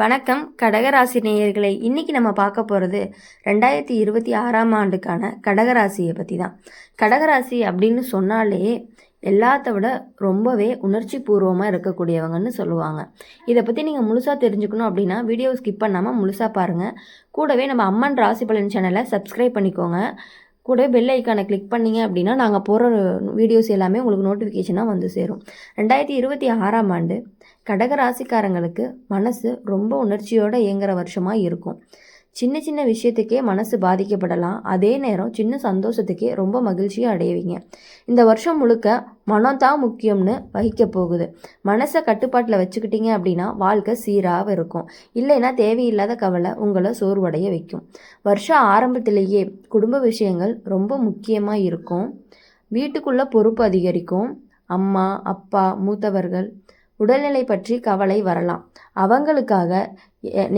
வணக்கம் கடகராசி நேயர்களே. இன்றைக்கி நம்ம பார்க்க போகிறது ரெண்டாயிரத்தி இருபத்தி ஆறாம் ஆண்டுக்கான கடகராசியை பற்றி தான். கடகராசி அப்படின்னு சொன்னாலே எல்லாத்த விட ரொம்பவே உணர்ச்சி பூர்வமாக இருக்கக்கூடியவங்கன்னு சொல்லுவாங்க. இதை பற்றி நீங்கள் முழுசாக தெரிஞ்சுக்கணும் அப்படின்னா வீடியோ ஸ்கிப் பண்ணாமல் முழுசாக பாருங்கள் கூடவே நம்ம அம்மன் ராசி பலன் சேனலை சப்ஸ்கிரைப் பண்ணிக்கோங்க. கூட பெல் ஐக்கானை கிளிக் பண்ணீங்க அப்படின்னா நாங்கள் போகிற வீடியோஸ் எல்லாமே உங்களுக்கு நோட்டிஃபிகேஷனாக வந்து சேரும். ரெண்டாயிரத்தி இருபத்தி ஆறாம் ஆண்டு கடக ராசிக்காரங்களுக்கு மனசு ரொம்ப உணர்ச்சியோடு இயங்குற வருஷமாக இருக்கும். சின்ன சின்ன விஷயத்துக்கே மனசு பாதிக்கப்படலாம். அதே நேரம் சின்ன சந்தோஷத்துக்கே ரொம்ப மகிழ்ச்சியாக அடைவீங்க. இந்த வருஷம் முழுக்க மனம் தான் முக்கியம்னு வகிக்க போகுது. மனசை கட்டுப்பாட்டில் வச்சுக்கிட்டீங்க அப்படின்னா வாழ்க்கை சீராக இருக்கும். இல்லைன்னா தேவையில்லாத கவலை உங்களை சோர்வடைய வைக்கும். வருஷம் ஆரம்பத்திலேயே குடும்ப விஷயங்கள் ரொம்ப முக்கியமாக இருக்கும். வீட்டுக்குள்ளே பொறுப்பு அதிகரிக்கும். அம்மா அப்பா மூத்தவர்கள் உடல்நிலை பற்றி கவலை வரலாம். அவங்களுக்காக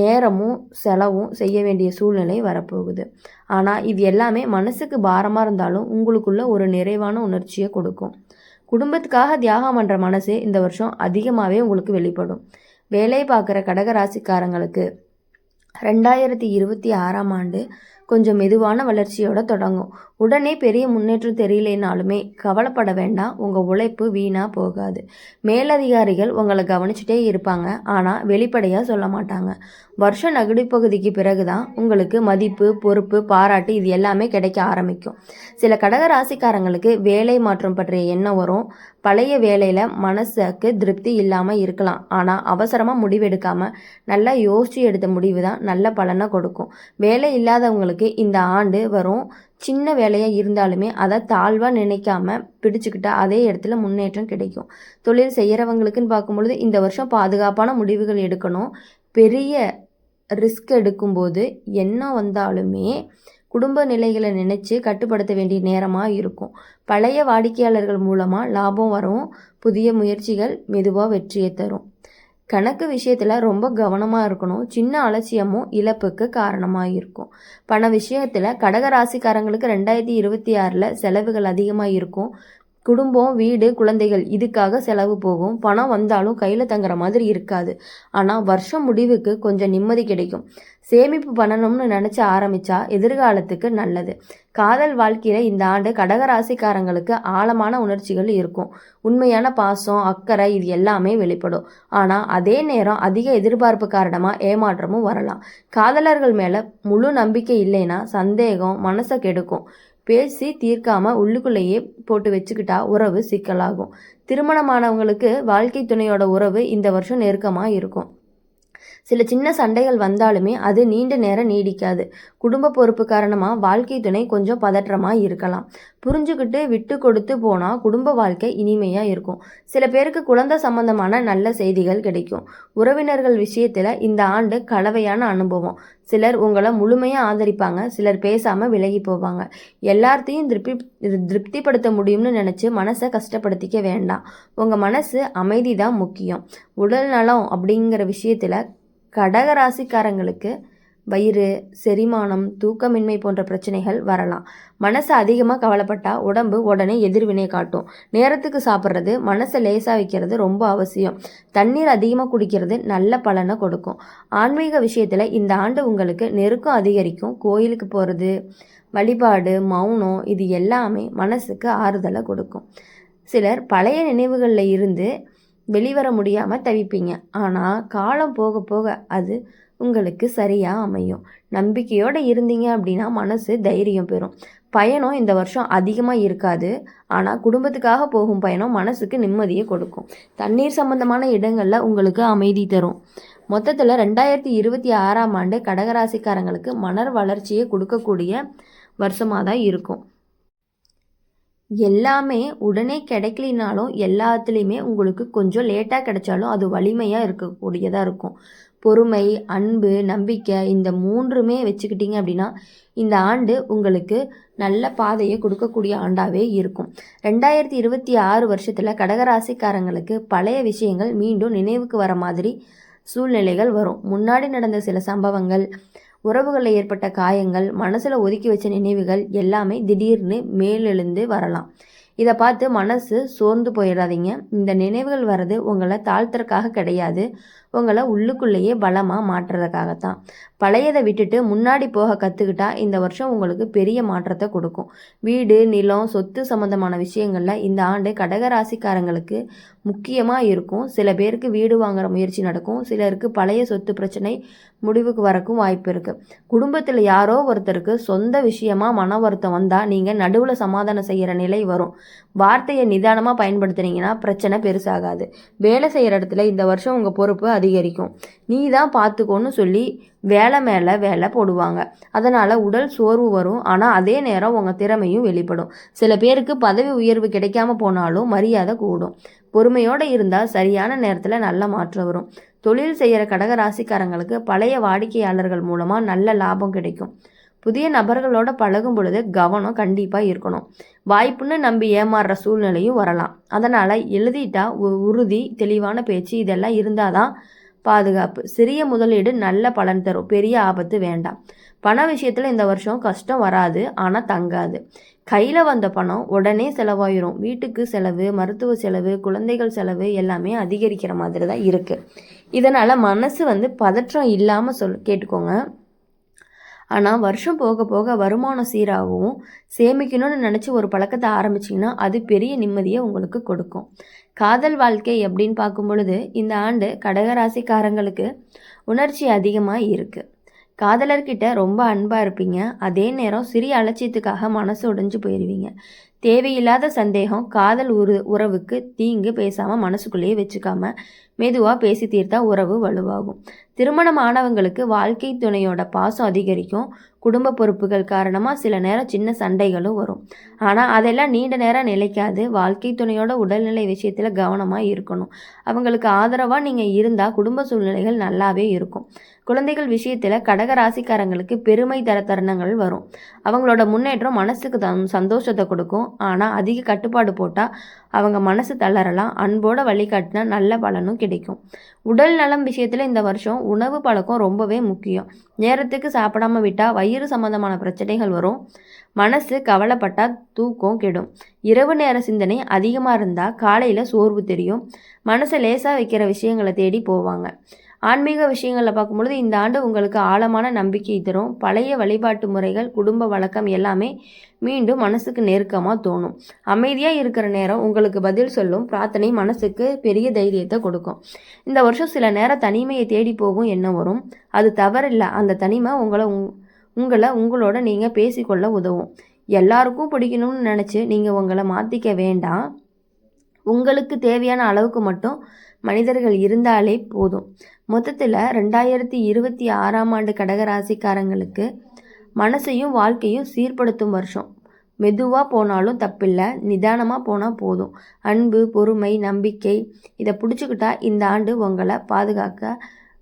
நேரமும் செலவும் செய்ய வேண்டிய சூழ்நிலை வரப்போகுது. ஆனால் இது எல்லாமே மனசுக்கு பாரமாக இருந்தாலும் உங்களுக்குள்ள ஒரு நிறைவான உணர்ச்சியை கொடுக்கும். குடும்பத்துக்காக தியாகம் பண்ணுற மனசு இந்த வருஷம் அதிகமாகவே உங்களுக்கு வெளிப்படும். வேலை பார்க்குற கடகராசிக்காரங்களுக்கு ரெண்டாயிரத்தி இருபத்தி ஆறாம் ஆண்டு கொஞ்சம் மெதுவான வளர்ச்சியோட தொடங்கும். உடனே பெரிய முன்னேற்றம் தெரியலைனாலுமே கவலைப்பட வேண்டாம். உங்கள் உழைப்பு வீணாக போகாது. மேலதிகாரிகள் உங்களை கவனிச்சுட்டே இருப்பாங்க. ஆனால் வெளிப்படையாக சொல்ல மாட்டாங்க. வருஷ நகுடிப்பகுதிக்கு பிறகு தான் உங்களுக்கு மதிப்பு பொறுப்பு பாராட்டு இது எல்லாமே கிடைக்க ஆரம்பிக்கும். சில கடக ராசிக்காரங்களுக்கு வேலை மாற்றம் பற்றிய எண்ணம் வரும். பழைய வேலையில் மனசுக்கு திருப்தி இல்லாமல் இருக்கலாம். ஆனால் அவசரமாக முடிவெடுக்காமல் நல்லா யோசித்து எடுத்த முடிவு தான் நல்ல பலனை கொடுக்கும். வேலை இல்லாதவங்களுக்கு இந்த ஆண்டு வரும். சின்ன வேலையாக இருந்தாலுமே அதை தாழ்வாக நினைக்காம பிடிச்சுக்கிட்டா அதே இடத்துல முன்னேற்றம் கிடைக்கும். தொழில் செய்கிறவங்களுக்குன்னு பார்க்கும்பொழுது இந்த வருஷம் பாதுகாப்பான முடிவுகள் எடுக்கணும். பெரிய ரிஸ்க் எடுக்கும்போது என்ன வந்தாலுமே குடும்ப நிலைகளை நினச்சி கட்டுப்படுத்த வேண்டிய நேரமாக இருக்கும். பழைய வாடிக்கையாளர்கள் மூலமாக லாபம் வரும். புதிய முயற்சிகள் மெதுவாக வெற்றியை தரும். கணக்கு விஷயத்தில் ரொம்ப கவனமாக இருக்கணும். சின்ன அலட்சியமும் இழப்புக்கு காரணமாக இருக்கும் பண விஷயத்தில் கடக ராசிக்காரங்களுக்கு ரெண்டாயிரத்தி இருபத்தி ஆறில் செலவுகள் அதிகமாக இருக்கும் குடும்பம் வீடு குழந்தைகள் இதுக்காக செலவு போகும். பணம் வந்தாலும் கையில் தங்குற மாதிரி இருக்காது. ஆனால் வருஷம் முடிவுக்கு கொஞ்சம் நிம்மதி கிடைக்கும். சேமிப்பு பண்ணணும்னு நினச்சி ஆரம்பித்தா எதிர்காலத்துக்கு நல்லது. காதல் வாழ்க்கையில் இந்த ஆண்டு கடகராசிக்காரங்களுக்கு ஆழமான உணர்ச்சிகள் இருக்கும். உண்மையான பாசம் அக்கறை இது எல்லாமே வெளிப்படும். ஆனால் அதே நேரம் அதிக எதிர்பார்ப்பு காரணமாக ஏமாற்றமும் வரலாம். காதலர்கள் மேலே முழு நம்பிக்கை இல்லைன்னா சந்தேகம் மனசை கெடுக்கும். பேசி தீர்க்காம உள்ளுக்குள்ளேயே போட்டு வச்சுக்கிட்டா உறவு சிக்கலாகும். திருமணமானவங்களுக்கு வாழ்க்கை துணையோட உறவு இந்த வருஷம் நெருக்கமாக இருக்கும். சில சின்ன சண்டைகள் வந்தாலுமே அது நீண்ட நேரம் நீடிக்காது. குடும்ப பொறுப்பு காரணமாக வாழ்க்கை துணை கொஞ்சம் பதற்றமாக இருக்கலாம். புரிஞ்சுக்கிட்டு விட்டு கொடுத்து போனால் குடும்ப வாழ்க்கை இனிமையாக இருக்கும். சில பேருக்கு குழந்தை சம்பந்தமான நல்ல செய்திகள் கிடைக்கும். உறவினர்கள் விஷயத்தில் இந்த ஆண்டு கலவையான அனுபவம். சிலர் உங்களை முழுமையாக ஆதரிப்பாங்க சிலர் பேசாமல் விலகி போவாங்க. எல்லாத்தையும் திருப்தி திருப்திப்படுத்த முடியும்னு நினச்சி மனசை கஷ்டப்படுத்திக்க வேண்டாம். உங்கள் மனசு அமைதி தான் முக்கியம். உடல் நலம் அப்படிங்கிற விஷயத்தில் கடகராசிக்காரங்களுக்கு வயிறு செரிமானம் தூக்கமின்மை போன்ற பிரச்சனைகள் வரலாம். மனசு அதிகமாக கவலைப்பட்டால் உடம்பு உடனே எதிர்வினை காட்டும். நேரத்துக்கு சாப்பிட்றது மனசை லேசாக வைக்கிறது ரொம்ப அவசியம். தண்ணீர் அதிகமாக குடிக்கிறது நல்ல பலனை கொடுக்கும். ஆன்மீக விஷயத்தில் இந்த ஆண்டு உங்களுக்கு நெருக்கம் அதிகரிக்கும். கோயிலுக்கு போகிறது வழிபாடு மௌனம் இது எல்லாமே மனசுக்கு ஆறுதலை கொடுக்கும். சிலர் பழைய நினைவுகளில் இருந்து வெளிவர முடியாமல் தவிப்பீங்க. ஆனால் காலம் போக போக அது உங்களுக்கு சரியாக அமையும். நம்பிக்கையோடு இருந்தீங்க அப்படின்னா மனசு தைரியம் பெறும். பயணம் இந்த வருஷம் அதிகமாக இருக்காது. ஆனால் குடும்பத்துக்காக போகும் பயணம் மனசுக்கு நிம்மதியை கொடுக்கும். தண்ணீர் சம்பந்தமான இடங்களில் உங்களுக்கு அமைதி தரும். மொத்தத்தில் ரெண்டாயிரத்தி இருபத்தி ஆறாம் ஆண்டு கடகராசிக்காரங்களுக்கு மனர் வளர்ச்சியை கொடுக்கக்கூடிய வருஷமாக தான் இருக்கும். எல்லாமே உடனே கிடைக்கலினாலும் எல்லாத்துலேயுமே உங்களுக்கு கொஞ்சம் லேட்டாக கிடைச்சாலும் அது வலிமையாக இருக்கக்கூடியதாக இருக்கும். பொறுமை அன்பு நம்பிக்கை இந்த மூன்றுமே வச்சுக்கிட்டிங்க அப்படின்னா இந்த ஆண்டு உங்களுக்கு நல்ல பாதையை கொடுக்கக்கூடிய ஆண்டாகவே இருக்கும். ரெண்டாயிரத்தி இருபத்தி ஆறு வருஷத்தில் கடகராசிக்காரங்களுக்கு பழைய விஷயங்கள் மீண்டும் நினைவுக்கு வர மாதிரி சூழ்நிலைகள் வரும். முன்னாடி நடந்த சில சம்பவங்கள் உறவுகளில் ஏற்பட்ட காயங்கள் மனசில் ஒதுக்கி வச்ச நினைவுகள் எல்லாமே திடீர்னு மேலெழுந்து வரலாம். இதை பார்த்து மனசு சோர்ந்து போயிடாதீங்க. இந்த நினைவுகள் வர்றது உங்களை தாழ்த்துறக்காக கிடையாது. உங்களை உள்ளுக்குள்ளேயே பலமாக மாற்றுறதுக்காகத்தான். பழையதை விட்டுட்டு முன்னாடி போக கற்றுக்கிட்டா இந்த வருஷம் உங்களுக்கு பெரிய மாற்றத்தை கொடுக்கும். வீடு நிலம் சொத்து சம்மந்தமான விஷயங்களில் இந்த ஆண்டு கடகராசிக்காரங்களுக்கு முக்கியமாக இருக்கும். சில பேருக்கு வீடு வாங்குற முயற்சி நடக்கும். சிலருக்கு பழைய சொத்து பிரச்சனை முடிவுக்கு வரக்கும் வாய்ப்பு இருக்குது குடும்பத்தில் யாரோ ஒருத்தருக்கு சொந்த விஷயமா மன வருத்தம் வந்தால் நீங்கள் நடுவில் சமாதானம் செய்கிற நிலை வரும். வார்த்தையை நிதானமாக பயன்படுத்துனீங்கன்னா பிரச்சனை பெருசாகாது. வேலை செய்கிற இடத்துல இந்த வருஷம் உங்கள் பொறுப்பு அதிகரிக்கும். நீ தான் பார்த்துக்கோன்னு சொல்லி வேலை மேலே வேலை போடுவாங்க. அதனால் உடல் சோர்வு வரும். ஆனால் அதே நேரம் உங்கள் திறமையும் வெளிப்படும். சில பேருக்கு பதவி உயர்வு கிடைக்காம போனாலும் மரியாதை கூடும். பொறுமையோடு இருந்தால் சரியான நேரத்தில் நல்ல மாற்றம் வரும். தொழில் செய்கிற கடக ராசிக்காரங்களுக்கு பழைய வாடிக்கையாளர்கள் மூலமாக நல்ல லாபம் கிடைக்கும். புதிய நபர்களோட பழகும் பொழுது கவனம் கண்டிப்பாக இருக்கணும். வாய்ப்புன்னு நம்பி ஏமாறுற சூழ்நிலையும் வரலாம். அதனால் எழுதிட்டா உறுதி தெளிவான பேச்சு இதெல்லாம் இருந்தால் தான் பாதுகாப்பு. சிறிய முதலீடு நல்ல பலன் தரும். பெரிய ஆபத்து வேண்டாம். பண விஷயத்தில் இந்த வருஷம் கஷ்டம் வராது ஆனால் தங்காது. கையில் வந்த பணம் உடனே செலவாயிரும். வீட்டுக்கு செலவு மருத்துவ செலவு குழந்தைகள் செலவு எல்லாமே அதிகரிக்கிற மாதிரி தான் இருக்குது இதனால் மனசு வந்து பதற்றம் இல்லாமல் சொல் கேட்டுக்கோங்க. ஆனால் வருஷம் போக போக வருமானம் சீராகவும் சேமிக்கணும்னு நினச்சி ஒரு பழக்கத்தை ஆரம்பிச்சிங்கன்னா அது பெரிய நிம்மதியை உங்களுக்கு கொடுக்கும். காதல் வாழ்க்கை அப்படின்னு பார்க்கும் பொழுது இந்த ஆண்டு கடகராசிக்காரங்களுக்கு உணர்ச்சி அதிகமாக இருக்குது காதலர்கிட்ட ரொம்ப அன்பாக இருப்பீங்க. அதே நேரம் சிறிய அலட்சியத்துக்காக மனசு உடைஞ்சு போயிடுவீங்க தேவையில்லாத சந்தேகம் காதல் உரு உறவுக்கு தீங்கு பேசாமல் மனசுக்குள்ளேயே வச்சுக்காம மெதுவாக பேசி தீர்த்தா உறவு வலுவாகும். திருமணம் ஆனவங்களுக்கு வாழ்க்கை துணையோட பாசம் அதிகரிக்கும். குடும்ப பொறுப்புகள் காரணமாக சில நேரம் சின்ன சண்டைகளும் வரும். ஆனால் அதெல்லாம் நீண்ட நேரம் நிலைக்காது. வாழ்க்கை துணையோட உடல்நிலை விஷயத்தில் கவனமாக இருக்கணும். அவங்களுக்கு ஆதரவாக நீங்கள் இருந்தால் குடும்ப சூழ்நிலைகள் நல்லாவே இருக்கும். குழந்தைகள் விஷயத்தில் கடக ராசிக்காரங்களுக்கு பெருமை தர தருணங்கள் வரும். அவங்களோட முன்னேற்றம் மனசுக்கு த சந்தோஷத்தை கொடுக்கும். ஆனால் அதிக கட்டுப்பாடு போட்டால் அவங்க மனசு தளரலாம். அன்போட வழிகாட்டினா நல்ல பலனும் கிடைக்கும். உடல் நலம் விஷயத்தில் இந்த வருஷம் உணவு பழக்கம் ரொம்பவே முக்கியம். நேரத்துக்கு சாப்பிடாம விட்டால் வயிறு சம்மந்தமான பிரச்சனைகள் வரும். மனசு கவலைப்பட்டால் தூக்கம் கெடும். இரவு நேர சிந்தனை அதிகமாக இருந்தால் காலையில் சோர்வு தெரியும். மனசை லேசாக வைக்கிற விஷயங்களை தேடி போவாங்க. ஆன்மீக விஷயங்களில் பார்க்கும்பொழுது இந்த ஆண்டு உங்களுக்கு ஆழமான நம்பிக்கை தரும். பழைய வழிபாட்டு முறைகள் குடும்ப வழக்கம் எல்லாமே மீண்டும் மனசுக்கு நெருக்கமாக தோணும். அமைதியாக இருக்கிற நேரம் உங்களுக்கு பதில் சொல்லும். பிரார்த்தனை மனசுக்கு பெரிய தைரியத்தை கொடுக்கும். இந்த வருஷம் சில நேரம் தனிமையை தேடி போகும் என்ன வரும். அது தவறில்லை. அந்த தனிமை உங்களை உங்களை உங்களோட நீங்கள் பேசிக்கொள்ள உதவும். எல்லாருக்கும் பிடிக்கணும்னு நினச்சி நீங்கள் உங்களை மாற்றிக்க வேண்டாம். உங்களுக்கு தேவையான அளவுக்கு மட்டும் மனிதர்கள் இருந்தாலே போதும். மொத்தத்தில் ரெண்டாயிரத்தி இருபத்தி ஆறாம் ஆண்டு கடகராசிக்காரங்களுக்கு மனசையும் வாழ்க்கையும் சீர்படுத்தும் வருஷம். மெதுவாக போனாலும் தப்பில்லை நிதானமாக போனால் போதும். அன்பு பொறுமை நம்பிக்கை இதை பிடிச்சிக்கிட்டா இந்த ஆண்டு உங்களை பாதுகாக்க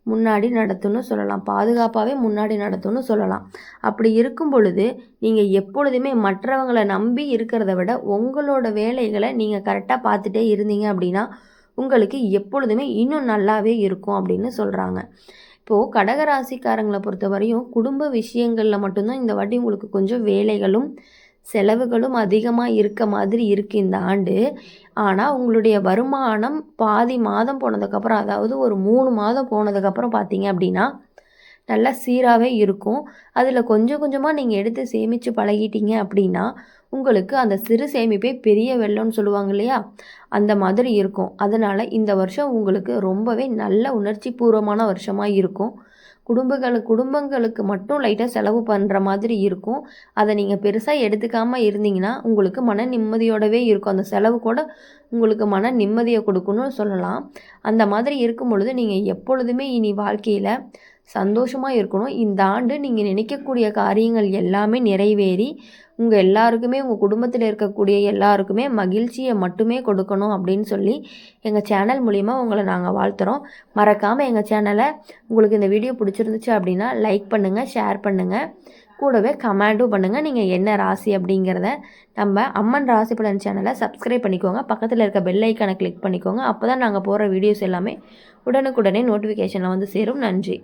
முன்னாடி நடத்துன்னு சொல்லலாம். பாதுகாப்பாகவே முன்னாடி நடத்துன்னு சொல்லலாம். அப்படி இருக்கும் பொழுது நீங்கள் எப்பொழுதுமே மற்றவங்களை நம்பி இருக்கிறத விட உங்களோட வேலைகளை நீங்கள் கரெக்டாக பார்த்துட்டே இருந்தீங்க அப்படின்னா உங்களுக்கு எப்பொழுதுமே இன்னும் நல்லாவே இருக்கும் அப்படின்னு சொல்கிறாங்க இப்போது கடகராசிக்காரங்களை பொறுத்த வரையும் குடும்ப விஷயங்களில் மட்டும்தான் இந்த வாட்டி உங்களுக்கு கொஞ்சம் வேலைகளும் செலவுகளும் அதிகமாக இருக்க மாதிரி இருக்குது இந்த ஆண்டு. ஆனால் உங்களுடைய வருமானம் பாதி மாதம் போனதுக்கப்புறம் அதாவது ஒரு மூணு மாதம் போனதுக்கப்புறம் பார்த்தீங்க அப்படின்னா நல்லா சீராகவே இருக்கும். அதில் கொஞ்சம் கொஞ்சமாக நீங்கள் எடுத்து சேமித்து பழகிட்டீங்க அப்படின்னா உங்களுக்கு அந்த சிறு சேமிப்பே பெரிய வெள்ளம்னு சொல்லுவாங்க இல்லையா? அந்த மாதிரி இருக்கும். அதனால் இந்த வருஷம் உங்களுக்கு ரொம்பவே நல்ல உணர்ச்சி பூர்வமான வருஷமாக இருக்கும். குடும்பங்கள் குடும்பங்களுக்கு மட்டும் லைட்டாக செலவு பண்ணுற மாதிரி இருக்கும். அதை நீங்கள் பெருசாக எடுத்துக்காமல் இருந்தீங்கன்னா உங்களுக்கு மன நிம்மதியோடவே இருக்கும். அந்த செலவு கூட உங்களுக்கு மன நிம்மதியை கொடுக்கணும்னு சொல்லலாம். அந்த மாதிரி இருக்கும் பொழுது நீங்கள் எப்பொழுதுமே இனி வாழ்க்கையில் சந்தோஷமாக இருக்கணும். இந்த ஆண்டு நீங்கள் நினைக்கக்கூடிய காரியங்கள் எல்லாமே நிறைவேறி உங்கள் எல்லாருக்குமே உங்கள் குடும்பத்தில் இருக்கக்கூடிய எல்லாருக்குமே மகிழ்ச்சியை மட்டுமே கொடுக்கணும் அப்படின்னு சொல்லி எங்கள் சேனல் மூலிமா உங்களை நாங்கள் வாழ்த்துறோம். மறக்காமல் எங்கள் சேனலை உங்களுக்கு இந்த வீடியோ பிடிச்சிருந்துச்சு அப்படின்னா லைக் பண்ணுங்கள் ஷேர் பண்ணுங்கள் கூடவே கமெண்ட்டும் பண்ணுங்கள் நீங்கள் என்ன ராசி அப்படிங்கிறத நம்ம அம்மன் ராசி பலன் சேனலை சப்ஸ்கிரைப் பண்ணிக்கோங்க. பக்கத்தில் இருக்க பெல் ஐக்கானை கிளிக் பண்ணிக்கோங்க. அப்போ தான் நாங்கள் போகிற வீடியோஸ் எல்லாமே உடனுக்குடனே நோட்டிஃபிகேஷனில் வந்து சேரும். நன்றி.